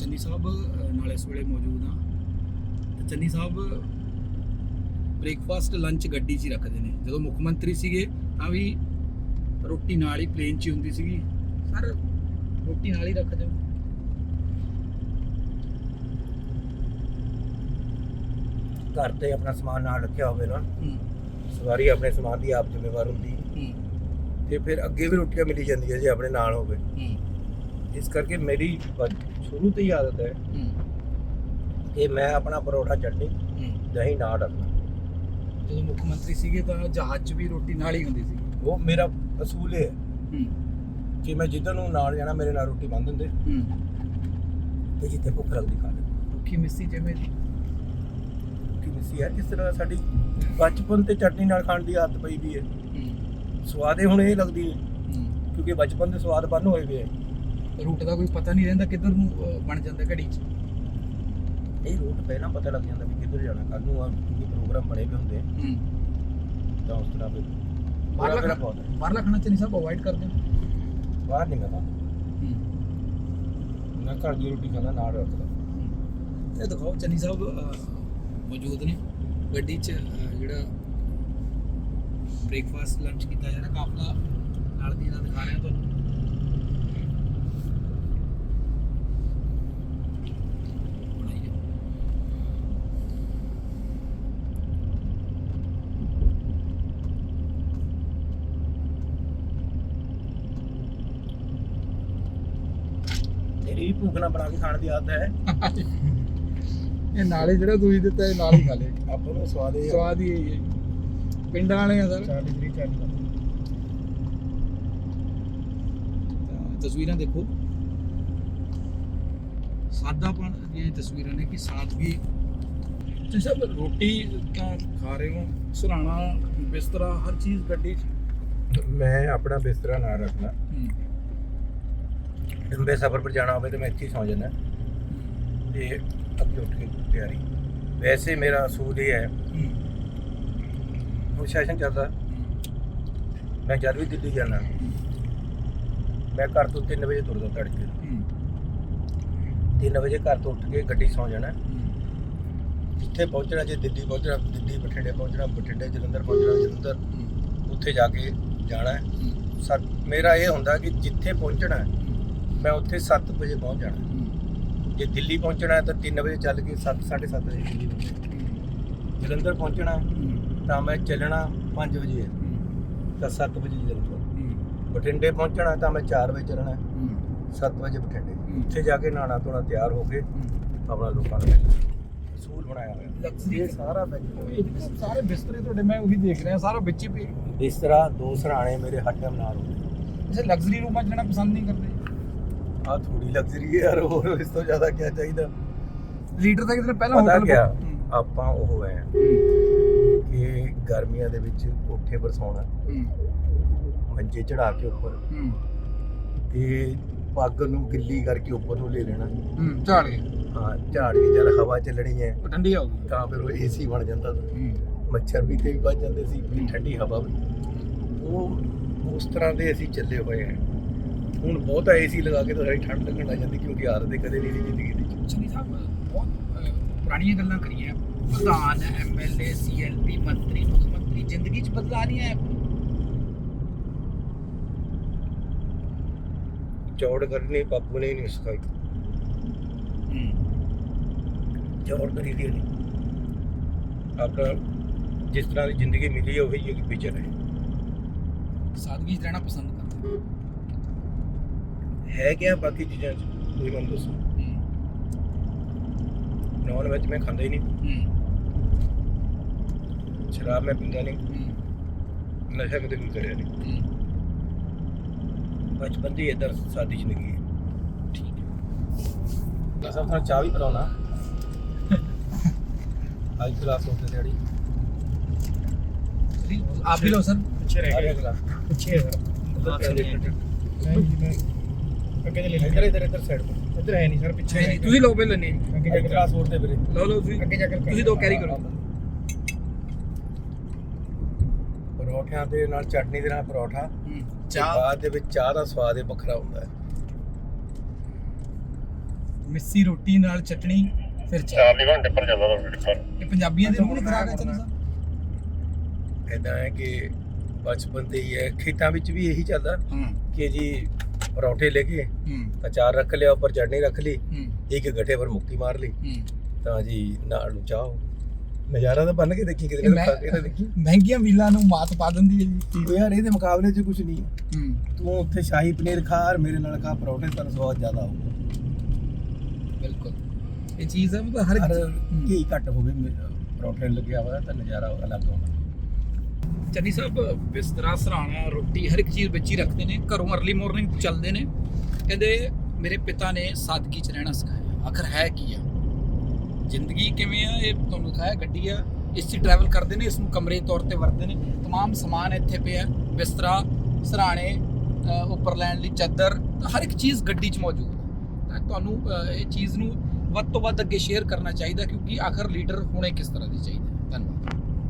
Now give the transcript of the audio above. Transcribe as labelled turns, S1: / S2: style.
S1: ਚੰਨੀ ਸਾਹਿਬ ਨਾਲ ਇਸ ਵੇਲੇ ਮੌਜੂਦ ਆ ਚੰਨੀ ਸਾਹਿਬ ਬ੍ਰੇਕਫਾਸਟ ਲੰਚ ਗੱਡੀ 'ਚ ਹੀ ਰੱਖਦੇ ਨੇ। ਜਦੋਂ ਮੁੱਖ ਮੰਤਰੀ ਸੀਗੇ ਤਾਂ ਵੀ ਰੋਟੀ ਨਾਲ ਹੀ ਪਲੇਨ 'ਚ ਹੁੰਦੀ ਸੀਗੀ। ਸਰ ਰੋਟੀ ਨਾਲ ਹੀ ਰੱਖਦੇ ਹੋ?
S2: ਘਰ ਤੇ ਆਪਣਾ ਸਮਾਨ ਨਾਲ ਰੱਖਿਆ ਹੋਵੇ ਨਾ ਸਵਾਰੀ ਆਪਣੇ ਸਮਾਨ ਦੀ ਆਪ ਜ਼ਿੰਮੇਵਾਰ ਹੁੰਦੀ। ਤੇ ਫਿਰ ਅੱਗੇ ਵੀ ਰੋਟੀਆਂ ਮਿਲੀ ਜਾਂਦੀਆਂ ਜੇ ਆਪਣੇ ਨਾਲ ਹੋਵੇ। ਇਸ ਕਰਕੇ ਮੇਰੀ ਸ਼ੁਰੂ ਤੋਂ ਹੀ ਆਦਤ ਹੈ।
S1: ਹੂੰ।
S2: ਕਿ ਮੈਂ ਆਪਣਾ ਪਰੌਠਾ ਚਟਨੀ
S1: ਹੂੰ।
S2: ਦਹੀਂ ਨਾਲ ਰੱਖਣਾ
S1: ਜਦੋਂ ਮੁੱਖ ਮੰਤਰੀ ਸੀਗੇ ਤਾਂ ਜਹਾਜ਼ 'ਚ ਵੀ ਰੋਟੀ ਨਾਲ ਹੀ ਹੁੰਦੀ ਸੀ
S2: ਉਹ ਮੇਰਾ ਅਸੂਲ ਹੈ
S1: ਹੂੰ।
S2: ਕਿ ਮੈਂ ਜਿੱਧਰ ਨੂੰ ਨਾਲ ਜਾਣਾ ਮੇਰੇ ਨਾਲ ਰੋਟੀ ਬੰਨ ਦਿੰਦੇ
S1: ਹੂੰ।
S2: ਤੇ ਜਿੱਥੇ ਭੁੱਖ ਲੱਗਦੀ ਖਾ ਲੈਂਦੇ।
S1: ਰੁੱਖੀ ਮਿੱਸੀ ਜਿਵੇਂ
S2: ਕਿ ਮਿੱਸੀ ਹੈ ਕਿਸ ਤਰ੍ਹਾਂ ਸਾਡੀ ਬਚਪਨ ਤੇ ਚਟਨੀ ਨਾਲ ਖਾਣ ਦੀ ਆਦਤ ਪਈ ਵੀ ਹੈ।
S1: ਹੂੰ।
S2: ਸਵਾਦੇ ਹੁਣ ਇਹ ਲੱਗਦੀ ਹੈ
S1: ਹੂੰ।
S2: ਕਿਉਂਕਿ ਬਚਪਨ ਦੇ ਸਵਾਦ ਬੰਨ ਹੋਏ ਹੈ।
S1: ਰੂਟ ਦਾ ਕੋਈ ਪਤਾ ਨਹੀਂ ਰਹਿੰਦਾ ਕਿੱਧਰ ਨੂੰ ਬਣ ਜਾਂਦਾ ਘੜੀ 'ਚ।
S2: ਇਹ ਰੂਟ ਪਹਿਲਾਂ ਪਤਾ ਲੱਗ ਜਾਂਦਾ ਵੀ ਕਿੱਧਰ ਜਾਣਾ। ਕੱਲ ਨੂੰ ਆ ਕਿਉਂਕਿ ਪ੍ਰੋਗਰਾਮ ਬਣੇ ਵੀ ਹੁੰਦੇ।
S1: ਹੂੰ।
S2: ਤਾਂ ਉਸ ਤਰ੍ਹਾਂ ਫਿਰ
S1: ਬਾਹਰਲਾ
S2: ਬਹੁਤ। ਹੈ।
S1: ਬਾਹਰਲਾ ਖਾਣਾ ਚੰਨੀ ਸਾਹਿਬ ਅਵੋਇਡ ਕਰਦੇ? ਹੋ
S2: ਬਾਹਰ ਨਹੀਂ ਮੈਂ ਖਾਂਦਾ।
S1: ਹੂੰ।
S2: ਮੈਂ ਘਰ ਦੀ ਰੋਟੀ ਖਾਣਾ ਨਾਲ ਰੱਖਦਾ।
S1: ਇਹ ਦਿਖਾਓ ਚੰਨੀ ਸਾਹਿਬ ਮੌਜੂਦ ਨੇ। ਗੱਡੀ 'ਚ ਜਿਹੜਾ ਬ੍ਰੇਕਫਾਸਟ ਲੰਚ ਕੀਤਾ ਜਿਹੜਾ ਕਾਫਲਾ ਨਾਲ ਦੀ ਨਾਲ ਦਿਖਾ ਰਿਹਾ ਤੁਹਾਨੂੰ।
S2: ਤੇਰੀ ਵੀ ਭੁੱਖ ਬਣਾ ਕੇ ਖਾਣ ਦੀ ਆਦਤ ਹੈ।
S1: ਇਹ ਨਾਲੇ ਜਿਹੜਾ ਤੁਸੀਂ ਦਿੱਤਾ ਇਹ ਨਾਲ ਹੀ ਖਾ ਲਿਆ
S2: ਆਪਾਂ ਨੂੰ ਸਵਾਦ ਇਹ
S1: ਸਵਾਦ ਹੀ ਹੈ। ਪਿੰਡਾਂ ਵਾਲੇ ਆ ਸਰ
S2: 40 ਡਿਗਰੀ ਚੱਲਦਾ
S1: ਤਾਂ ਤਸਵੀਰਾਂ ਦੇਖੋ। ਸਾਦਾਪਣ ਦੀਆਂ ਤਸਵੀਰਾਂ ਨੇ ਕਿ ਸਾਦਗੀ ਤੁਸੀਂ ਸਭ ਰੋਟੀ ਤਾਂ ਖਾ ਰਹੇ ਹੋ। ਸੁਰਾਣਾ ਬਿਸਤਰਾ ਹਰ ਚੀਜ਼ ਗੱਡੀ 'ਚ।
S2: ਮੈਂ ਆਪਣਾ ਬਿਸਤਰਾ ਨਾਲ ਰੱਖਣਾ
S1: ਹੂੰ।
S2: ਲੰਬੇ ਸਫ਼ਰ ਪਰ ਜਾਣਾ ਹੋਵੇ ਤਾਂ ਮੈਂ ਇੱਥੇ ਹੀ ਸੌਂ ਜਾਂਦਾ। ਤੇ ਅੱਗੇ ਉੱਠ ਕੇ ਤਿਆਰੀ। ਵੈਸੇ ਮੇਰਾ ਅਸੂਲ ਇਹ ਹੈ ਹੁਣ ਸੈਸ਼ਨ ਚੱਲਦਾ। ਮੈਂ ਜਦ ਵੀ ਦਿੱਲੀ ਜਾਣਾ ਮੈਂ ਘਰ ਤੋਂ 3 ਵਜੇ ਤੁਰਦਾ ਤੜਕੇ 3 ਵਜੇ ਘਰ ਤੋਂ ਉੱਠ ਕੇ ਗੱਡੀ ਸੌਂ ਜਾਣਾ। ਜਿੱਥੇ ਪਹੁੰਚਣਾ ਜੇ ਦਿੱਲੀ ਪਹੁੰਚਣਾ ਦਿੱਲੀ ਬਠਿੰਡੇ ਪਹੁੰਚਣਾ ਬਠਿੰਡੇ ਜਲੰਧਰ ਪਹੁੰਚਣਾ ਜਲੰਧਰ ਉੱਥੇ ਜਾ ਕੇ ਜਾਣਾ। ਸੱਤ ਮੇਰਾ ਇਹ ਹੁੰਦਾ ਕਿ ਜਿੱਥੇ ਪਹੁੰਚਣਾ ਹੈ, ਮੈਂ ਉੱਥੇ 7 ਵਜੇ ਪਹੁੰਚ ਜਾਣਾ। ਜੇ ਦਿੱਲੀ ਪਹੁੰਚਣਾ ਹੈ ਤਾਂ 3 ਵਜੇ ਚੱਲ ਕੇ 7 7:30 ਵਜੇ ਦਿੱਲੀ ਪਹੁੰਚਣਾ ਜਲੰਧਰ ਪਹੁੰਚਣਾ ਹੈ ਤਾਂ ਮੈਂ ਚੱਲਣਾ 5 ਵਜੇ ਹੈ, ਤਾਂ 7 ਵਜੇ ਜਲੰਧਰ। ਬਠਿੰਡੇ ਪਹੁੰਚਣਾ ਤਾਂ ਮੈਂ 4 ਵਜੇ ਚੱਲਣਾ 7 ਵਜੇ ਬਠਿੰਡੇ। ਉੱਥੇ ਜਾ ਕੇ ਨਹਾਣਾ ਧੋਣਾ ਤਿਆਰ ਹੋ ਕੇ ਆਪਣਾ ਲੋਕਾਂ ਨੂੰ ਮਿਲਣਾ ਅਸੂਲ ਬਣਾਇਆ ਹੋਇਆ।
S1: ਇਹ ਸਾਰਾ ਸਾਰੇ ਬਿਸਤਰੇ ਤੁਹਾਡੇ ਮੈਂ ਉਹੀ ਦੇਖ ਰਿਹਾ ਸਾਰਾ ਵਿੱਚ ਹੀ
S2: ਬਿਸਤਰਾ ਦੋ ਸਰਾਣੇ ਮੇਰੇ ਹੱਟਮ ਨਾਲ ਹੁੰਦੇ
S1: ਅੱਛਾ ਲਗਜ਼ਰੀ ਰੂਮਾਂ 'ਚ ਰਹਿਣਾ ਪਸੰਦ ਨਹੀਂ ਕਰਦੇ?
S2: ਆ ਥੋੜੀ ਲਗਜ਼ਰੀ ਹੈ ਯਾਰ ਹੋਰ ਇਸ ਤੋਂ ਜ਼ਿਆਦਾ ਕੀ ਚਾਹੀਦਾ?
S1: ਲੀਡਰ ਤਾਂ ਕਿਤੇ ਪਹਿਲਾਂ
S2: ਪਤਾ
S1: ਹੋਟਲ
S2: ਕਿਆ
S1: ਹੂੰ।
S2: ਆਪਾਂ ਉਹ ਹੈ ਕਿ ਗਰਮੀਆਂ ਦੇ ਵਿੱਚ ਕੋਠੇ ਪਰ ਸੌਣਾ
S1: ਹੂੰ।
S2: ਮੰਜੇ ਚੜਾ ਕੇ ਉੱਪਰ।
S1: ਹੂੰ।
S2: ਤੇ ਪੱਗ ਨੂੰ ਗਿੱਲੀ ਕਰਕੇ ਉੱਪਰ ਨੂੰ ਲੈ ਲੈਣਾ।
S1: ਹੂੰ ਝਾੜ ਗਏ
S2: ਹਾਂ ਝਾੜ ਕੇ ਜਦ ਹਵਾ ਚੱਲਣੀ ਹੈ
S1: ਠੰਡੀ ਆਉਗੀ
S2: ਤਾਂ ਫਿਰ ਉਹ ਏਸੀ ਬਣ ਜਾਂਦਾ ਸੀ।
S1: ਹੂੰ।
S2: ਮੱਛਰ ਵੀ ਤੇ ਵੀ ਵੱਜ ਜਾਂਦੇ ਸੀ ਠੰਡੀ ਹਵਾ ਵੀ। ਉਹ ਉਸ ਤਰ੍ਹਾਂ ਦੇ ਅਸੀਂ ਚੱਲੇ ਹੋਏ ਆ। ਹੁਣ ਬਹੁਤਾ ਏਸੀ ਲਗਾ ਕੇ ਤਾਂ ਠੰਡ ਲੱਗਣ ਲੱਗ ਜਾਂਦੀ ਕਿਉਂਕਿ ਆਦਤ ਕਦੇ ਨਹੀਂ ਸੀ ਜ਼ਿੰਦਗੀ ਦੇ। ਵਿੱਚ
S1: ਚੰਨੀ ਸਾਹਿਬ ਬਹੁਤ ਅਹ, ਪੁਰਾਣੀਆਂ ਗੱਲਾਂ ਕਰੀਆਂ। ਪ੍ਰਧਾਨ ਐਮਐਲਏ ਸੀਐਲਪੀ ਮੰਤਰੀ ਮੁੱਖ ਮੰਤਰੀ ਜ਼ਿੰਦਗੀ 'ਚ ਬਦਲਾ ਨਹੀਂ ਆਇਆ।
S2: ਚੌੜ ਕਰਨੀ ਬਾਪੂ ਨੇ ਹੀ ਨਹੀਂ ਸਿਖਾਈ। ਚੌੜ ਕਰੀ ਦੀ ਨਹੀਂ ਆਪਣਾ ਜਿਸ ਤਰ੍ਹਾਂ ਦੀ ਜ਼ਿੰਦਗੀ ਮਿਲੀ ਹੈ ਉਹੀ ਜਿਹੀ ਵਿਚਰ ਹੈ।
S1: ਸਾਦਗੀ 'ਚ ਰਹਿਣਾ ਪਸੰਦ ਕਰਦੇ।
S2: ਹੈ ਕਿਆ ਬਾਕੀ ਚੀਜ਼ਾਂ 'ਚ ਤੁਸੀਂ ਮੈਨੂੰ ਦੱਸੋ। ਨੌਨ ਵੈਜ ਮੈਂ ਖਾਂਦਾ ਹੀ ਨਹੀਂ। ਸ਼ਰਾਬ ਮੈਂ ਪੀਂਦਾ ਨਹੀਂ। ਨਸ਼ਾ ਕਦੇ ਵੀ ਕਰਿਆ ਨਹੀਂ। ਬਚਪਨ ਦੀ ਇਧਰ ਸਾਦੀ ਜ਼ਿੰਦਗੀ ਹੈ।
S1: ਠੀਕ ਹੈ।
S2: ਮੈਂ ਸਭ ਤੋਂ ਚਾਹ ਵੀ ਪਿਲਾਉਣਾ ਅੱਜ ਗਲਾਸ ਹੋ ਤੇ ਦਿਹਾੜੀ।
S1: ਤੁਸੀਂ ਆਪ ਵੀ ਲਓ ਸਰ।
S2: ਪਿੱਛੇ ਰਹਿ ਗਿਆ
S3: ਪਿੱਛੇ ਹੈ
S1: ਅੱਛਾ ਜੀ।
S3: ਅੱਗੇ ਲੈ
S2: ਇੱਧਰ ਇੱਧਰ ਇੱਧਰ ਸਾਈਡ ਤੋਂ।
S3: ਇੱਧਰ ਹੈ ਨਹੀਂ ਸਰ ਪਿੱਛੇ
S1: ਨਹੀਂ ਤੁਸੀਂ ਲਓ ਪਹਿਲਾਂ ਨਹੀਂ
S3: ਅੱਗੇ ਜਾ
S2: ਇੱਕ
S3: ਕੇ
S2: ਗਲਾਸ ਹੋਰ ਦੇ ਵੀਰੇ।
S1: ਲਓ ਲਓ ਤੁਸੀਂ।
S3: ਅੱਗੇ ਜਾ ਕੇ
S1: ਤੁਸੀਂ ਦੋ ਕੈਰੀ ਕਰੋ।
S2: ਪਰੌਠਿਆਂ ਦੇ ਨਾਲ ਚਟਨੀ ਦੇ ਨਾਲ ਪਰੌਠਾ।
S1: ਹੂੰ।
S2: ਚਾਹ
S1: ਚਾਹ।
S2: ਬਾਅਦ ਦੇ ਵਿੱਚ ਚਾਹ ਦਾ ਸਵਾਦ ਹੀ ਵੱਖਰਾ ਹੁੰਦਾ ਹੈ।
S1: ਮਿੱਸੀ ਰੋਟੀ ਨਾਲ ਚਟਣੀ ਫਿਰ ਚਾਹ।
S3: ਚਾਰ ਘੰਟੇ ਪਰ ਚੱਲਦਾ ਰੋਟੀ ਪਰ।
S1: ਇਹ ਪੰਜਾਬੀਆਂ ਦੀ ਰੂਹ ਨੂੰ ਖਰਾਕ ਹੈ ਚੰਨ ਸਾਹਿਬ
S2: ਇਦਾਂ ਹੈ ਕਿ ਬਚਪਨ ਤੇ ਹੀ ਹੈ। ਖੇਤਾਂ ਵਿੱਚ ਵੀ ਇਹੀ ਚੱਲਦਾ ਕਿ ਜੀ ਪਰੌਂਠੇ ਲੈ ਕੇ
S1: ਹੂੰ।
S2: ਅਚਾਰ ਰੱਖ ਲਿਆ ਉੱਪਰ ਚਟਨੀ ਰੱਖ ਲਈ
S1: ਹੂੰ।
S2: ਇੱਕ ਗੱਠੇ ਪਰ ਮੁੱਕੀ ਮਾਰ ਲਈ
S1: ਹੂੰ।
S2: ਤਾਂ ਜੀ ਨਾਲ ਨੂੰ ਚਾਹ ਨਜ਼ਾਰਾ ਤਾਂ ਬੰਨ ਕੇ ਦੇਖੀ ਕਿਤੇ ਕਿਤੇ ਕੇ ਦੇਖੀ।
S1: ਮਹਿੰਗੀਆਂ ਮੀਲਾਂ ਨੂੰ ਮਾਤ ਪਾ ਦਿੰਦੀ ਹੈ ਜੀ।
S2: ਉਹ ਯਾਰ ਇਹਦੇ ਮੁਕਾਬਲੇ 'ਚ ਕੁਝ ਨਹੀਂ। ਤੂੰ ਉੱਥੇ ਸ਼ਾਹੀ ਪਨੀਰ ਖਾ ਔਰ ਮੇਰੇ ਨਾਲ ਖਾ ਪਰੌਂਠੇ ਤੈਨੂੰ ਸਵਾਦ ਜ਼ਿਆਦਾ ਆਊਗਾ।
S1: ਬਿਲਕੁਲ। ਇਹ ਚੀਜ਼ ਹੈ ਮਤਲਬ ਹਰ।
S2: ਘੀ ਘੱਟ ਹੋਵੇ ਪਰੌਂਠੇ ਲੱਗਿਆ ਹੋਇਆ ਤਾਂ ਨਜ਼ਾਰਾ ਅਲੱਗ ਆਉਂਦਾ।
S1: ਚੰਨੀ ਸਾਹਿਬ ਬਿਸਤਰਾ ਸਰਾਣਾ ਰੋਟੀ ਹਰ ਇੱਕ ਚੀਜ਼ ਵਿੱਚ ਹੀ ਰੱਖਦੇ ਨੇ ਘਰੋਂ ਅਰਲੀ ਮਾਰਨਿੰਗ ਚੱਲਦੇ ਨੇ ਕਹਿੰਦੇ ਮੇਰੇ ਪਿਤਾ ਨੇ ਸਾਦਗੀ 'ਚ ਰਹਿਣਾ ਸਿਖਾਇਆ ਆਖਰ ਹੈ ਕੀ ਆ ਜ਼ਿੰਦਗੀ ਕਿਵੇਂ ਆ ਇਹ ਤੁਹਾਨੂੰ ਦਿਖਾਇਆ ਗੱਡੀ ਆ ਇਸ 'ਚ ਟਰੈਵਲ ਕਰਦੇ ਨੇ ਇਸ ਨੂੰ ਕਮਰੇ ਤੌਰ ਤੇ ਵਰਤਦੇ ਨੇ तमाम ਸਮਾਨ ਇੱਥੇ ਪਿਆ ਬਿਸਤਰਾ ਸਰਾਣੇ ਅ, ਉੱਪਰ ਲੈਣ ਲਈ ਚਾਦਰ ਤਾਂ ਹਰ ਇੱਕ ਚੀਜ਼ ਗੱਡੀ 'ਚ ਮੌਜੂਦ ਹੈ ਤਾਂ ਤੁਹਾਨੂੰ ਅ, ਇਹ ਚੀਜ਼ ਨੂੰ ਵੱਧ ਤੋਂ ਵੱਧ ਅੱਗੇ ਸ਼ੇਅਰ ਕਰਨਾ ਚਾਹੀਦਾ ਕਿਉਂਕਿ ਆਖਰ ਲੀਡਰ ਹੋਣੇ ਕਿਸ ਤਰ੍ਹਾਂ ਦੇ ਚਾਹੀਦੇ ਨੇ ਧੰਨਵਾਦ